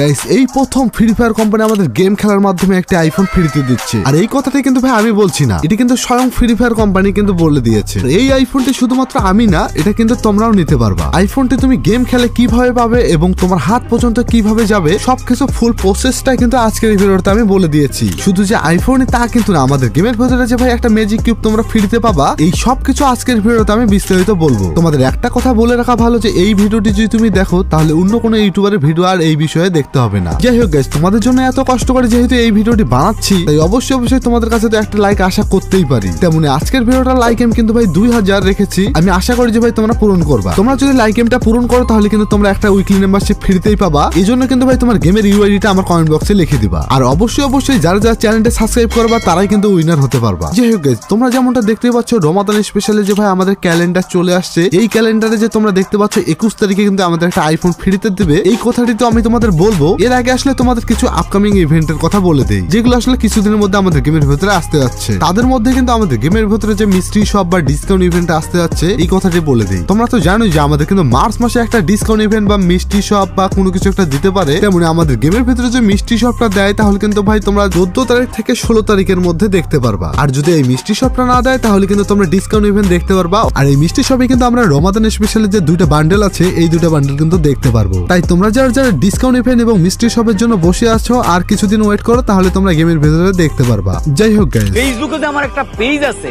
Guys এই প্রথম free fire company আমাদের গেম খেলার মাধ্যমে একটা আইফোন ফ্রিতে দিচ্ছে। আর এই কথাটা কিন্তু ভাই আমি বলছি না। এটা কিন্তু স্বয়ং ফ্রি ফায়ার কোম্পানি কিন্তু বলে দিয়েছে। এই আইফোনটি শুধুমাত্র আমি না, এটা কিন্তু তোমরাও নিতে পারবা। আইফোনটি তুমি গেম খেলে কীভাবে পাবে এবং তোমার হাত পর্যন্ত কীভাবে যাবে, সবকিছু ফুল প্রসেসটা কিন্তু আজকের এই ভিডিওতে আমি বলে দিয়েছি। শুধু যে আইফোনে তা কিন্তু না, আমাদের গেমের ভেতরে যে ভাই একটা ম্যাজিক কিউব তোমরা ফ্রিতে পাবা, এই সবকিছু আজকের ভিডিওতে আমি বিস্তারিত বলব। তোমাদের একটা কথা বলে রাখা ভালো যে এই ভিডিওটি যদি তুমি দেখো, তাহলে অন্য কোনো ইউটিউবারের ভিডিও আর এই বিষয়ে দেখতে হবে না। যাই হোক গাইস তোমাদের জন্য এত কষ্ট করে যেহেতু এই ভিডিওটি বানাচ্ছি, তাই অবশ্যই অবশ্যই তোমাদের কাছে তো একটা লাইক আশা করতেই পারি। তেমনি আজকের ভিডিওটা লাইক এম কিন্তু ভাই দুই হাজার রেখেছি। আমি আশা করি যে ভাই তোমরা পূরণ করবা। তোমরা যদি লাইক এমটা পূরণ করো, তাহলে কিন্তু তোমরা একটা উইকলি মেম্বারশিপ ফ্রিতেই পাবা। এই জন্য কিন্তু ভাই তোমার গেমের ইউআইডিটা আমার কমেন্ট বক্সে লিখে দিবা। আর অবশ্যই অবশ্যই যারা যারা চ্যানেলটা সাবস্ক্রাইব করবা, তারাই কিন্তু উইনার হতে পারবা। যাই হোক তোমরা যেমনটা দেখতে পাচ্ছ, রমাদান স্পেশালে যে ভাই আমাদের ক্যালেন্ডার চলে আসছে, এই ক্যালেন্ডারে যে তোমরা দেখতে পাচ্ছ, একুশ তারিখে কিন্তু আমাদের একটা আইফোন ফ্রিতে দেবে। এই কথাটি তো আমি তোমাদের বলব, এর আগে আসলে তোমাদের কিছু আপকামিং ইভেন্টের কথা বলে দেই, যেগুলো আসলে কিছুদিনের মধ্যে আমাদের গেমের ভেতরে আসতে যাচ্ছে। তাদের মধ্যে কিন্তু আমাদের গেমের ভেতরে যে মিস্ট্রি শপ বা ডিসকাউন্ট ইভেন্ট আসতে যাচ্ছে, এই কথাটি বলে দেই। তোমরা তো জানোই যে আমাদের কিন্তু মার্চ মাসে একটা ডিসকাউন্ট ইভেন্ট বা মিষ্টি শপ বা কোনো কিছু একটা দিতে পারে। তেমনি আমাদের গেমের ভিতরে যে মিষ্টি শপটা দেয়, তাহলে কিন্তু ভাই তোমরা চোদ্দ তারিখ থেকে ষোলো তারিখের মধ্যে দেখতে পারবা। আর যদি এই মিষ্টি শপটা না দেয়, তাহলে কিন্তু তোমরা ডিসকাউন্ট ইভেন্ট দেখতে পারবা। আর এই মিষ্টি শপে কিন্তু আমরা রমাদান স্পেশালি যে দুইটা বান্ডেল আছে, এই দুইটা বান্ডেল কিন্তু দেখতে পারব। তাই তোমরা যারা যারা ডিসকাউন্ট ইভেন্ট এবং মিষ্টি শপের জন্য বসে আছো আর কিছুদিন ওয়েট করো তাহলে তোমরা গেমের ভেতরে দেখতে পারবা। যাই হোক গাইস ফেসবুকে যে আমার একটা পেজ আছে।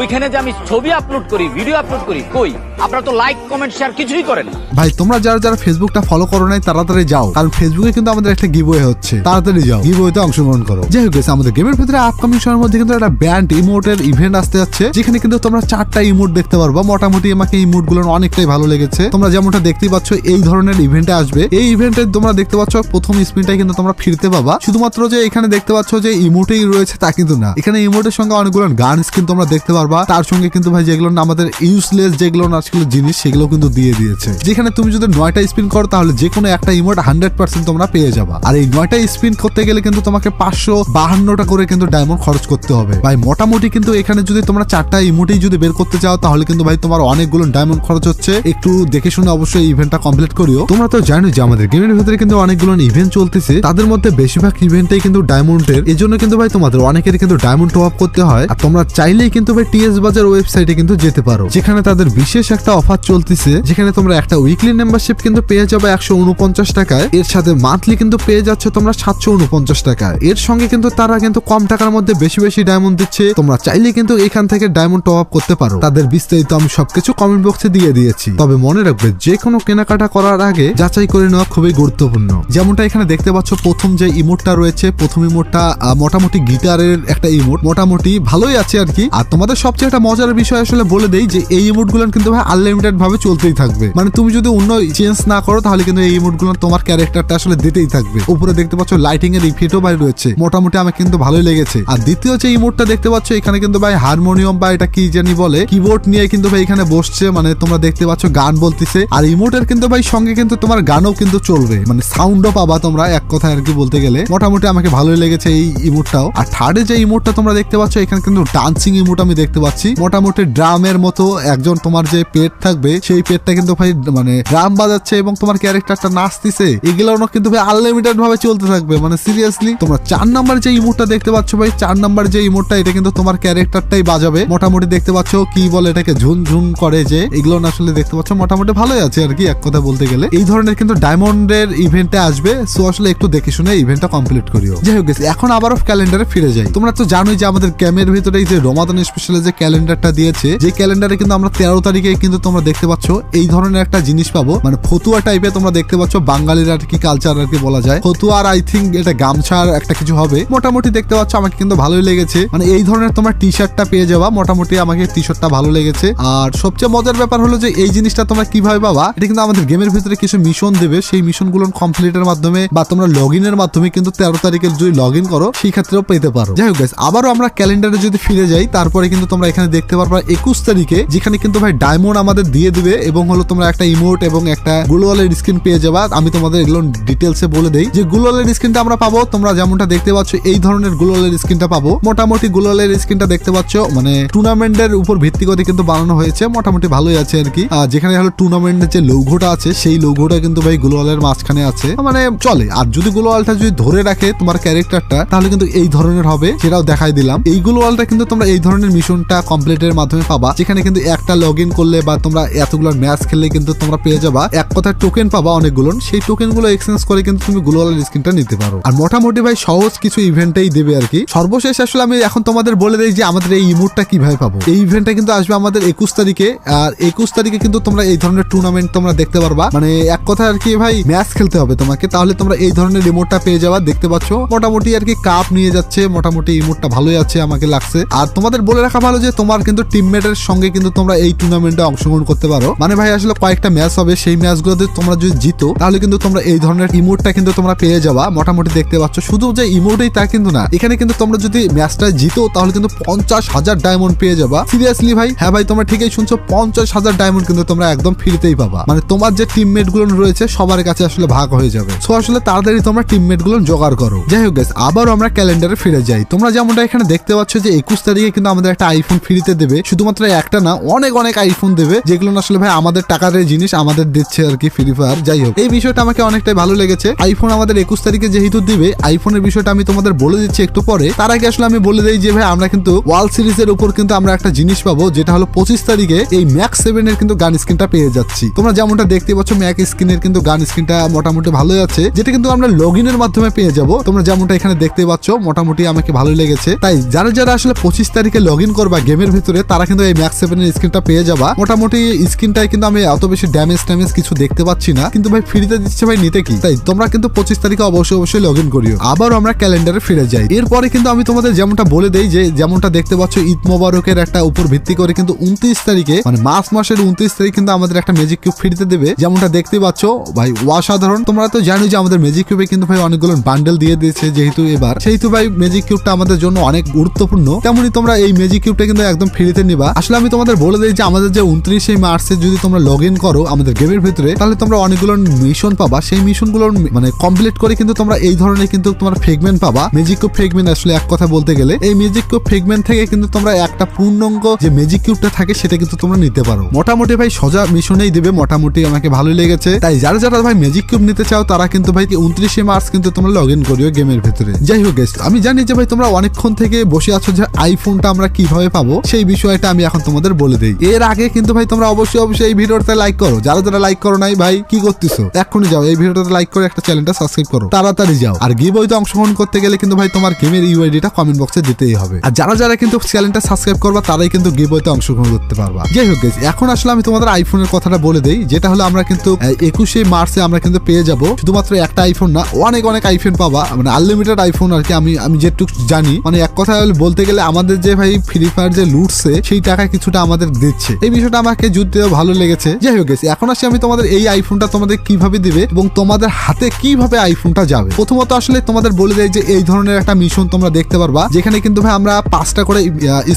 ওইখানে যে আমি ছবি আপলোড করি ভিডিও আপলোড করি কই? আপনারা তো লাইক কমেন্ট শেয়ার কিছুই করেন না। ভাই তোমরা যারা যারা ফেসবুকটা ফলো করো নাই তাড়াতাড়ি যাও। কারণ ফেসবুকে কিন্তু আমাদের একটা গিভওয়ে হচ্ছে। তাড়াতাড়ি যাও গিভওয়েতে অংশগ্রহণ করো। যাই হোক আমাদের গেমের ভিতরে আপকামিং সময়ের মধ্যে কিন্তু একটা ব্যান্ড ইমোটের ইভেন্ট আসতে যাচ্ছে যেখানে কিন্তু তোমরা চারটা ইমোট দেখতে পারবা। মোটামুটি আমাকে ইমোটগুলো অনেকটাই ভালো লেগেছে। তোমরা যেমনটা দেখতেই পাচ্ছ এই ধরনের ইভেন্টে আসবে। এই ইভেন্টে তোমরা দেখতে পাচ্ছ প্রথম স্পিনটাই কিন্তু তোমরা ফিরতে পাবা। শুধুমাত্র যে এখানে দেখতে পাচ্ছ যে ইমোটেই রয়েছে তা কিন্তু না। এখানে ইমোটের সঙ্গে অনেকগুলো গান স্কিন তোমরা দেখতে পারবা। তার সঙ্গে কিন্তু ভাই যেগুলো না, আমাদের ইউজলেস যেগুলো না আসলে জিনিস, সেগুলো কিন্তু দিয়ে দিয়েছে। যেখানে তুমি যদি নয়টা স্পিন করো, তাহলে যে কোনো একটা ইমোট হান্ড্রেড পার্সেন্ট তোমরা পেয়ে যাবা। আর এই নয়টা স্পিন করতে গেলে কিন্তু তোমাকে পাঁচশো বাহান্নটা করে কিন্তু ডায়মন্ড খরচ করতে হবে। ভাই, মোটামুটি কিন্তু এখানে যদি তোমরা চারটা ইমোটেই যদি বের করতে চাও, তাহলে কিন্তু ভাই তোমার অনেকগুলো ডায়মন্ড খরচ হচ্ছে। একটু দেখে শুনে অবশ্যই ইভেন্টটা কমপ্লিট করিও। তোমরা তো জানো যে আমাদের গেমের ভিতরে কিন্তু অনেকগুলো ইভেন্ট চলতেছে, তাদের মধ্যে বেশিরভাগ ইভেন্টেই কিন্তু ডায়মন্ডের এই জন্য কিন্তু ভাই তোমাদের অনেকের কিন্তু ডায়মন্ড টপ করতে হয়। আর তোমরা চাইলেই কিন্তু ভাই টিএস বাজার ওয়েবসাইটে কিন্তু যেতে পারো। যেখানে তাদের বিশেষ একটা অফার চলতেছে, যেখানে তোমরা একটা উইকলি মেম্বারশিপ কিন্তু পেয়ে যাবে একশো উনপঞ্চাশ টাকায়। এর সাথে মান্থলি কিন্তু পেয়ে যাচ্ছে তোমরা সাতশো উনপঞ্চাশ টাকায়। এর সঙ্গে কিন্তু তারা কিন্তু কম টাকার মধ্যে বেশি বেশি ডায়মন্ড দিচ্ছে। তোমরা চাইলে কিন্তু এখান থেকে ডায়মন্ড টপ আপ করতে পারো। তাদের বিস্তারিত আমি সবকিছু কমেন্ট বক্সে দিয়ে দিয়েছি। তবে মনে রাখবে যে কোনো কেনাকাটা করার আগে যাচাই করে নেওয়া খুবই গুরুত্বপূর্ণ। যেমনটা এখানে দেখতে পাচ্ছ, প্রথম যে ইমোটটা রয়েছে, প্রথম ইমোটটা মোটামুটি গিটারের একটা ইমোট। মোটামুটি ভালোই আছে আর কি। আর তোমাদের সবচেয়ে একটা মজার বিষয় আসলে বলে দেই যে, এই ইমোটগুলো কিন্তু ভাই আনলিমিটেড ভাবে চলতেই থাকবে। মানে তুমি যদি অন্য চেঞ্জ না করো, তাহলে কিন্তু এই ইমোটগুলো তোমার ক্যারেক্টারটা আসলে দিতেই থাকবে। উপরে দেখতে পাচ্ছ লাইটিং এর ইফেক্টও ভাই রয়েছে। মোটামুটি আমার কিন্তু ভালোই লেগেছে। আর দ্বিতীয় যে ইমোটটা দেখতে পাচ্ছ, এখানে কিন্তু ভাই হারমোনিয়াম বা এটা কি জানি বলে কিবোর্ড নিয়ে কিন্তু ভাই এখানে বসছে। মানে তোমরা দেখতে পাচ্ছ, গান বলতেছে। আর ইমোটের কিন্তু ভাই সঙ্গে কিন্তু তোমার গানও কিন্তু চলবে। মানে সাউন্ডও পাবা তোমরা এক কথায় আর কি বলতে গেলে। মোটামুটি আমাকে ভালোই লেগেছে এই ইমোটটাও আর থার্ডে যে ইমোটটা তোমরা দেখতে পাচ্ছ, এখানে কিন্তু ডান্সিং ইমোট আমি দেখতে পাচ্ছি। মোটামুটি ড্রামের মতো একজন তোমার যে পেট থাকবে, সেই পেটটা কিন্তু ভাই মানে ড্রাম বাজাচ্ছে এবং তোমার ক্যারেক্টারটা নাচতেছে। এগুলো কিন্তু ভাই আনলিমিটেড ভাবে চলতে থাকবে। মানে সিরিয়াসলি তোমরা চার নাম্বার যে ইমোটটা দেখতে পাচ্ছ ভাই, চার নাম্বার যে ইমোটটা এটা কিন্তু তোমার ক্যারেক্টারটাই বাজাবে। মোটামুটি দেখতে পাচ্ছ কি বলে এটাকে ঝুন ঝুন করে যে এগুলো আসলে দেখতে পাচ্ছ। মোটামুটি ভালোই আছে আর কি, এক কথা বলতে গেলে। এই ধরনের কিন্তু ডায়মন্ডের ইভেন্টে আসবে সো আসলে একটু দেখে শুনে ইভেন্টটা কমপ্লিট করিও। যাই হোক এখন আবারও ক্যালেন্ডারে ফিরে যাই। তোমরা তো জানোই যে আমাদের ক্যামের ভিতরে এই যে রমাদান স্পেশাল যে ক্যালেন্ডারটা দিয়েছে, যে ক্যালেন্ডারে কিন্তু আমরা তেরো তারিখে কিন্তু তোমরা দেখতে পাচ্ছ, এই ধরনের একটা জিনিস পাবো। মানে ফতুয়া টাইপের তোমরা দেখতে পাচ্ছ, বাঙালির আর কি কালচার আর কি বলা যায়। ফতুয়া আর আই থিঙ্ক এটা গামছার একটা কিছু হবে। মোটামুটি দেখতে পাচ্ছ, আমাকে কিন্তু ভালোই লেগেছে। মানে এই ধরনের তোমার টি শার্টটা পেয়ে যাওয়া মোটামুটি আমাকে টি শার্টটা ভালো লেগেছে। আর সবচেয়ে মজার ব্যাপার হলো যে এই জিনিসটা তোমরা কীভাবে পাবা, এটা কিন্তু আমাদের গেমের ভিতরে কিছু মিশন দেবে। সেই মিশনগুলো কমপ্লিটের মাধ্যমে বা তোমরা লগ ইনের মাধ্যমে কিন্তু তেরো তারিখে যদি লগ ইন করো সেই ক্ষেত্রেও পেতে পারো। যাই হোক guys, আবারও আমরা ক্যালেন্ডারে যদি ফিরে যাই তারপরে কিন্তু তোমরা এখানে দেখতে পারবা একুশ তারিখে যেখানে কিন্তু ভাই ডায়মন্ড আমাদের দিয়ে দিবে এবং হলো তোমরা একটা ইমোট এবং একটা গ্লোয়ালের স্ক্রিন পেয়ে যাবা। আমি তোমাদের এগুলো ডিটেলসে বলে দেই। যে গ্লোয়ালের স্ক্রিনটা আমরা পাবো তোমরা যেমনটা দেখতে পাচ্ছ এই ধরনের গ্লোয়ালের স্ক্রিনটা পাবো। মোটামুটি গ্লোয়ালের স্ক্রিনটা দেখতে পাচ্ছ মানে টুর্নামেন্টের উপর ভিত্তি করে কিন্তু বানানো হয়েছে। মোটামুটি ভালোই আছে আর কি। যেখানে হলো টুর্নামেন্টের যে লৌঘোটা আছে সেই লৌঘোটা কিন্তু ভাই গ্লোয়ালের মাঝখানে আছে। মানে চলে। আর যদি গ্লোয়ালটা যদি ধরে রাখে তোমার ক্যারেক্টারটা তাহলে কিন্তু এই ধরনের হবে, সেটাও দেখাই দিলাম। এই গ্লোয়ালটা কিন্তু তোমরা এই ধরনের মিশনটা কমপ্লিটের মাধ্যমে পাবা, যেখানে কিন্তু একটা লগ করলে বা তোমরা এতগুলো ম্যাচ খেললে কিন্তু তোমরা পেয়ে যাবা। এক কথায় টোকেন পাবা অনেকগুলো, সেই টোকেনগুলো এক্সচেঞ্জ করে কিন্তু তুমি গ্লোয়াল স্কিনটা নিতে পারো। আর মোটামুটি ভাই, সহজ কিছু ইভেন্টেই দেবে আর কি। সর্বশেষ আসলে আমি এখন তোমাদের বলে দিই যে আমাদের এই ইমোটটা কীভাবে পাবো। এই ইভেন্টটা কিন্তু আসবে আমাদের একুশ তারিখে, আর একুশ তারিখে কিন্তু তোমরা এই ধরনের টুর্নামেন্ট তোমরা দেখতে পারবা। মানে এক কথা আর কি ভাই ম্যাচ খেলতে হবে তোমাকে, তাহলে তোমরা এই ধরনের রিমোটটা পেয়ে যাওয়া দেখতে পাচ্ছ। মোটামুটি আর কি কাপ নিয়ে যাচ্ছে, মোটামুটি ইমোটটা ভালোই আছে আমাকে লাগছে। আর তোমাদের বলে রাখা ভালো যে, তোমার কিন্তু টিমমেটের সঙ্গে কিন্তু তোমরা এই টুর্নামেন্টে অংশগ্রহণ করতে পারো। মানে ভাই, আসলে কয়েকটা ম্যাচ হবে, সেই ম্যাচগুলোতে তোমরা যদি জিতো, তাহলে কিন্তু তোমরা এই ধরনের ইমোটটা কিন্তু তোমরা পেয়ে যাওয়া মোটামুটি দেখতে পাচ্ছ, শুধু যে ইমোটেই তা কিন্তু না, এখানে কিন্তু তোমরা যদি ম্যাচটা জিতো, তাহলে কিন্তু পঞ্চাশ হাজার ডায়মন্ড পেয়ে যাবা। সিরিয়াসলি ভাই হ্যাঁ ভাই, তোমরা ঠিকই শুনছো, পঞ্চাশ হাজার ডায়মন্ড কিন্তু তোমরা একদম ফ্রিতেই পাবা। মানে তোমার যে টিমমেটগুলো রয়েছে, সবার কাছে আসলে ভাগ হয়ে যাবে। সো আসলে তাড়াতাড়ি তোমরা টিমমেটগুলো জোগাড় করো। যাই হোক আবারও আমরা ক্যালেন্ডারে ফিরে যাই। তোমরা যেমনটা এখানে দেখতে পাচ্ছ যে একুশ তারিখে কিন্তু আমাদের একটা আইফোন ফ্রিতে দেবে। শুধুমাত্র একটা না, অনেক অনেক আইফোন দেবে। যেগুলো আসলে ভাই আমাদের টাকার জিনিস আমাদের দিচ্ছে আর কি ফ্রি ফায়ার যাই হোক, এই বিষয়টা আমাকে অনেকটাই ভালো লেগেছে। আইফোন আমাদের একুশ তারিখে যেহেতু দিবে আইফোনের বিষয়টা আমি তোমাদের বলে দিচ্ছি একটু পরে। তার আগে আসলে আমি বলে দিই যে ভাই, আমরা কিন্তু ওয়ার্ল্ড সিরিজের উপর কিন্তু আমরা একটা জিনিস পাবো, যেটা হলো পঁচিশ তারিখে এই ম্যাক্স সেভেন এর কিন্তু গান স্ক্রিনটা পেয়ে যাচ্ছি। তোমরা যেমনটা দেখতে পাচ্ছ ম্যাক স্ক্রিনের কিন্তু গান স্ক্রিনটা মোটামুটি ভালোই আছে যেটা কিন্তু আমরা লগ ইনের মাধ্যমে পেয়ে যাব। তোমরা যেমনটা এখানে দেখতে পাচ্ছ, মোটামুটি আমাকে ভালো লেগেছে। তাই যারা যারা আসলে পঁচিশ তারিখে লগ ইন করবা গেমের ভিতরে, তারা কিন্তু এই ম্যাক্স সেভেন এর স্ক্রিনটা পেয়ে যাবা। মোটামুটি স্ক্রিনটাই কিন্তু আমি এত বেশি ড্যামেজ ট্যামেজ কিছু দেখতে পাচ্ছি না। কিন্তু ভাই ফ্রিতে দিচ্ছে ভাই, নিতে কি? তাই তোমরা কিন্তু পঁচিশ তারিখে অবশ্যই অবশ্যই লগ ইন করিও। আবার আমরা ক্যালেন্ডারে ফিরে যাই। এরপরে কিন্তু আমি তোমাদের যেমনটা বলে দেই যে, যেমনটা দেখতে পাচ্ছ, ঈদ মোবারকের একটা উপর ভিত্তি করে কিন্তু উনত্রিশ তারিখে মানে মার্চ মাসের উনত্রিশ তারিখ কিন্তু আমাদের একটা ম্যাজিক কিউব ফ্রিতে দেবে। যেমনটা দেখতে পাচ্ছ, ভাই, অসাধারণ। তোমরা তো জানো যে আমাদের ম্যাজিক কিউবে কিন্তু ভাই অনেকগুলো বান্ডেল দিয়ে দিয়েছে যেহেতু এবার। সেহেতু ভাই ম্যাজিক কিউবটা আমাদের জন্য অনেক গুরুত্বপূর্ণ। তেমনি তোমরা এই ম্যাজিক কিউবটা কিন্তু একদম ফ্রিতে নিবা। আসলে আমি তোমাদের বলে দিই যে আমাদের যে উনত্রিশে মার্চে যদি তোমরা লগ ইন করো আমাদের গেমের ভিতরে, তাহলে তোমরা অনেকগুলো মিশন পাবা। সেই মিশন মিশনগুলো মানে কমপ্লিট করে কিন্তু তোমরা এই ধরনের কিন্তু তোমার ফ্রেগমেন্ট পাবা। ম্যাজিক কিউব ফ্রেগমেন্ট আসলে এক কথা বলতে গেলে, এই ম্যাজিক কিউব ফ্রেগমেন্ট থেকে কিন্তু তোমরা একটা পূর্ণাঙ্গ যে ম্যাজিক কিউবটা থাকে সেটা কিন্তু তোমরা নিতে পারো। মোটামুটি ভাই সোজা মিশনেই দেবে। মোটামুটি আমাকে ভালোই লেগেছে। তাই যারা যারা ভাই ম্যাজিক কিউব নিতে চাও তারা কিন্তু ভাই উনত্রিশে মার্চ কিন্তু তোমরা লগ ইন করিও গেমের ভিতরে। যাই হোক গেস্ট আমি জানি যে ভাই তোমরা অনেকক্ষণ থেকে বসে আছো যে আইফোনটা আমরা কীভাবে পাবো সেই বিষয়টা আমি এখন তোমাদের বলে দিই। এর আগে কিন্তু ভাই তোমরা অবশ্যই অবশ্যই এই ভিডিওটা লাইক করো। যারা যারা লাইক করো নাই ভাই কি করতেছো? এক্ষুনি যাও এই ভিডিওটাতে লাইক করে একটা চ্যানেলটা সাবস্ক্রাইব করো। তাড়াতাড়ি যাও। আর গিভ বইতে অংশগ্রহণ করতে গেলে কিন্তু ভাই তোমার গেমের ইউআইডিটা কমেন্ট বক্সে দিতেই হবে। আর যারা যারা কিন্তু চ্যানেলটা সাবস্ক্রাইব করবা তারাই কিন্তু গিভ বইতে অংশগ্রহণ করতে পারবা। যাই হোক guys, এখন আসলে আমি তোমাদের আইফোনের কথাটা বলে দেই যেটা হলো আমরা কিন্তু একুশে মার্চে আমরা কিন্তু পেয়ে যাব শুধুমাত্র একটা আইফোন না, অনেক অনেক আইফোন পাবা মানে আনলিমিটেড আইফোন আর কি আমি আমি যেটুকু জানি। মানে এক কথা বলতে গেলে আমাদের যে ভাই ফ্রি ফায়ার যে লুটছে, সেই টাকা কিছুটা আমাদের দিচ্ছে। এই বিষয়টা আমাকে যুদ্ধেও ভালো লেগেছে। যাই হোক গেছি এখন আসি আমি তোমাদের এই আইফোনটা তোমাদের কীভাবে দিবে এবং তোমাদের হাতে কীভাবে আইফোনটা যাবে। প্রথমত আসলে তোমাদের বলে দেয় যে এই ধরনের একটা মিশন তোমরা দেখতে পারবা। যেখানে কিন্তু ভাই আমরা পাঁচটা করে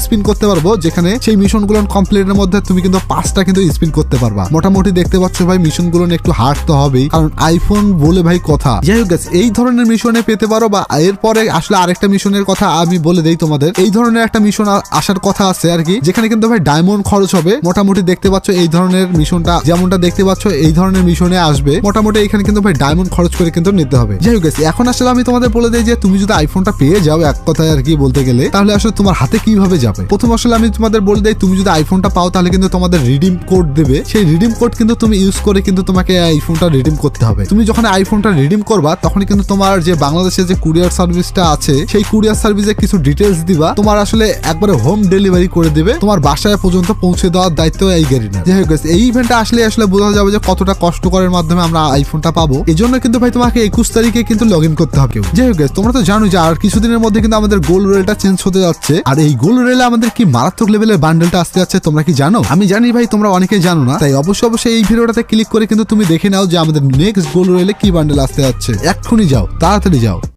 স্পিন করতে পারব। যেখানে সেই মিশনগুলো কমপ্লিটের মধ্যে তুমি কিন্তু পাঁচটা কিন্তু স্পিন করতে পারবা। মোটামুটি দেখতে পাচ্ছ ভাই মিশনগুলো একটু হার্ড তো হবেই। কারণ আইফোন বলে ভাই কথা। যাই হোক এই ধরনের মিশনে পেতে পারো বা এরপরে আসলে আরেকটা মিশনের কথা আমি বলে দেই তোমাদের। এই ধরনের একটা মিশন আসার কথা আছে আর কি, যেখানে কিন্তু ভাই ডায়মন্ড খরচ হবে। মোটামুটি দেখতে পাচ্ছ এই ধরনের মিশনটা, যেমনটা দেখতে পাচ্ছ এই ধরনের মিশনে আসবে। মোটামুটি এখানে কিন্তু ভাই ডায়মন্ড খরচ করে কিন্তু নিতে হবে। যাই হোক এখন আসলে আমি তোমাদের বলে দিই যে তুমি যদি আইফোনটা পেয়ে যাও এক কথায় আর কি বলতে গেলে, তাহলে আসলে তোমার হাতে কীভাবে যাবে? প্রথম আসলে আমি তোমাদের বলে দিই, তুমি যদি আইফোনটা পাও তাহলে কিন্তু তোমাদের রিডিম কোড দেবে। সেই রিডিম কোড কিন্তু তুমি ইউজ করে কিন্তু তোমাকে আইফোনটা রিডিম করতে হবে। তুমি যখন আইফোনটা রিডিম করবা তখন কিন্তু তোমার যে বাংলাদেশের যে কুরিয়ার সার্ভিসটা আছে, সেই কুরিয়ার সার্ভিসে কিছু ডিটেলস দিবা। তোমার আসলে একবারে হোম ডেলিভারি করে দেবে। তোমার বাসায় পর্যন্ত পৌঁছে দেওয়ার দায়িত্ব এই গাড়িটা যাই হোক এই ইভেন্টটা আসলে আসলে বোঝা যাবে যে কতটা কষ্টকরের মাধ্যমে আমরা আইফোনটা পাবো। এই জন্য কিন্তু ভাই তোমাকে একুশ তারিখে কিন্তু লগ ইন করতে হবে যাই হোক তোমরা তো জানো যে আর কিছুদিনের মধ্যে কিন্তু আমাদের গোল রেলটা চেঞ্জ হতে যাচ্ছে। আর এই গোল রেলে আমাদের কি মারাত্মক লেভেলের বান্ডেলটা আসতে যাচ্ছে, তোমরা কি জানো? আমি জানি ভাই, তোমরা অনেকে জানো না। তাই অবশ্যই অবশ্যই এই ভিডিওটাতে ক্লিক করে কিন্তু তুমি দেখে নাও যে আমাদের নেক্সট গোল রেলে কি বান্ডেল আসতে যাচ্ছে? এক্ষুনি যাও তাড়াতাড়ি যাও।